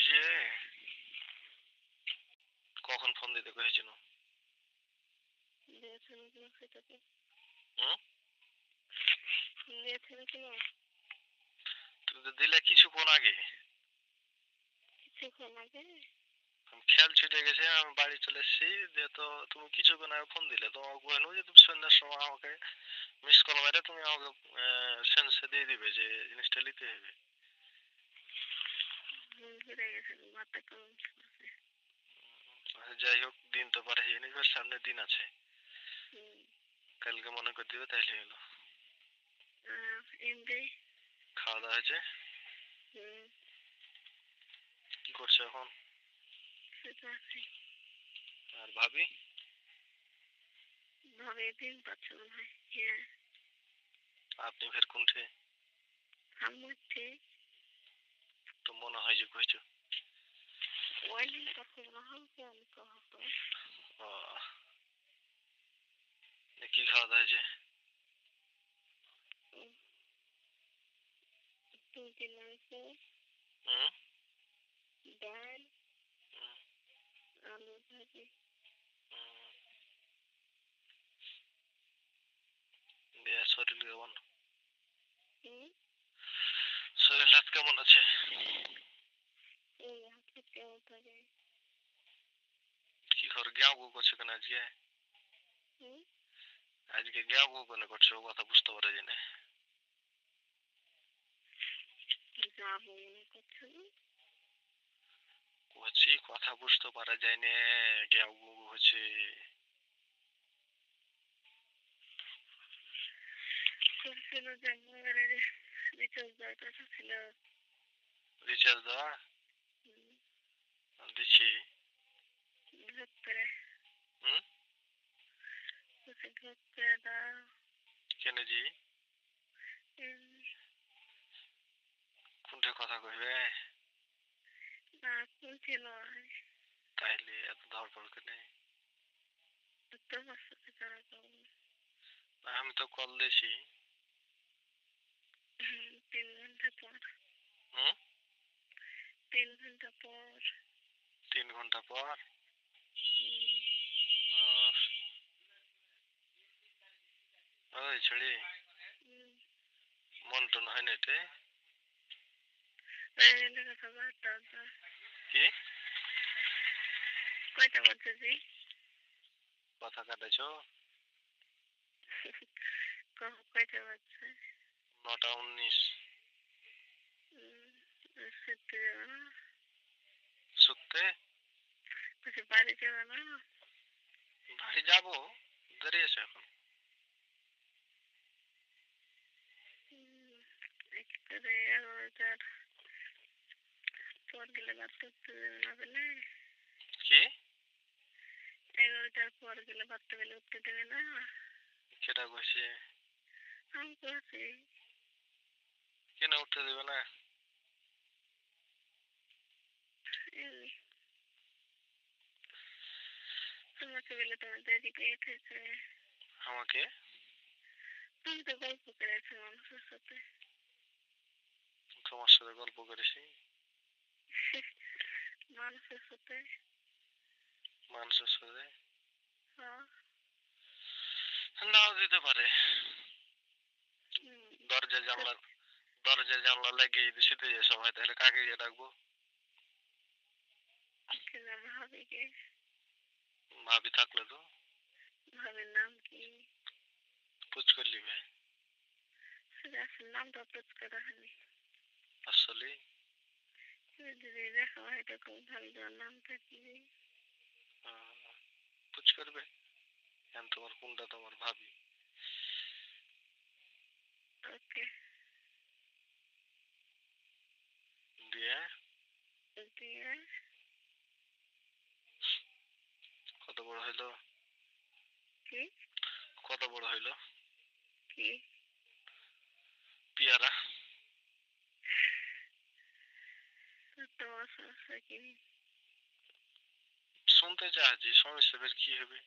যে কখন ফোন দিতে দিলে আগে। খেয়াল ছুটে গেছে আমি বাড়ি চলে এসেছি তো তুমি কিছুক্ষণ আগে ফোন দিলে। তোমাকে যে তুমি সন্ধ্যার সময় আমাকে মিস কল মারে তুমি আমাকে সেন্সে দিয়ে দিবে যে জিনিসটা নিতে হবে। মাথা আচ্ছা, যাই হোক দিন তো পারে এবার সামনে দিন আছে। কালকে মনে করে দিবে তাইলে হলো এমনি। খাওয়া দাওয়া হয়েছে? কি করছ এখন? আর ভাবি? ভাবে দিন পাচ্ছে মনে হয় হ্যাঁ। আপনি ফের কোনঠে? আমার ঠিক তো মনে হয় যে কইছো। হয় কি আমি কহতো ও। কি খাওয়া দাওয়া হয়েছে? দুটি মাংস ডাল। আলু ভাজি। শরীর কেমন কেমন আছে? কি খবর? গ্যাও গো করছ কেন আজকে? আজকে গ্যাও গো কেন করছ? কথা বুঝতে পারে যে না। যাব মনে করছ কথা বুঝতে পারা যায় না। গ্যাও গো হচ্ছে। করছিল যে রিচার্জ দেওয়াটা ছিল রিচার্জ দেওয়া হুম? কেন জি কথা কইবে না শুনছিল তাইলে এত ধরপড় কেনে আমি তো কল দিয়েছি হুম, তিন ঘণ্টা পর হুম? তিন ঘণ্টা পর। তিন ঘণ্টা পর? ওই ছেড়ি। মন টন হয় না। কি? কয়টা বাজে জি? কথা কাটাইছ কহ কয়টা বাজছে? নটা উনিশ। সত্যি যাবে না সত্যি বলছি বাড়ি যাবে না বাড়ি যাব আছে এখন হুম, একেবারে এগারোটার পর গেলে ভাত করতে দেবে না বলে কি এগারোটার পর গেলে ভাত গেলে উঠতে দেবে না কেটা কইছে আমি করছি কেন উঠতে দেবে না তোমাকে বলে আমাকে তুমি তো গল্প করেছ মানুষের সাথে তোমার সাথে গল্প করেছি মানুষের সাথে মানুষের সাথে হ্যাঁ নাও দিতে পারে দরজা জানলা দরজা জানলা লাগিয়ে যদি শীতে যায় সবাই তাহলে কাকে গিয়ে ডাকবো কে জানে কে? ভাবি থাকলে তো। ভাবের নাম কি? পুচ করলি ভাই। সেটা আসলে নামটা পোস্ট করা হয়নি আসলে যদি দেখো হয়তো খুব ভালো তোমার নামটা কি পুচ করবে এখন তোমার কোনটা তোমার ভাবি ওকে দিয়ে দিয়ে কত বড় হইল? কি? কত বড় হইল? কি? পিয়ারা। তোমার সমস্যা কি শুনতে চাচ্ছি সমস্যা ফের কি হবে?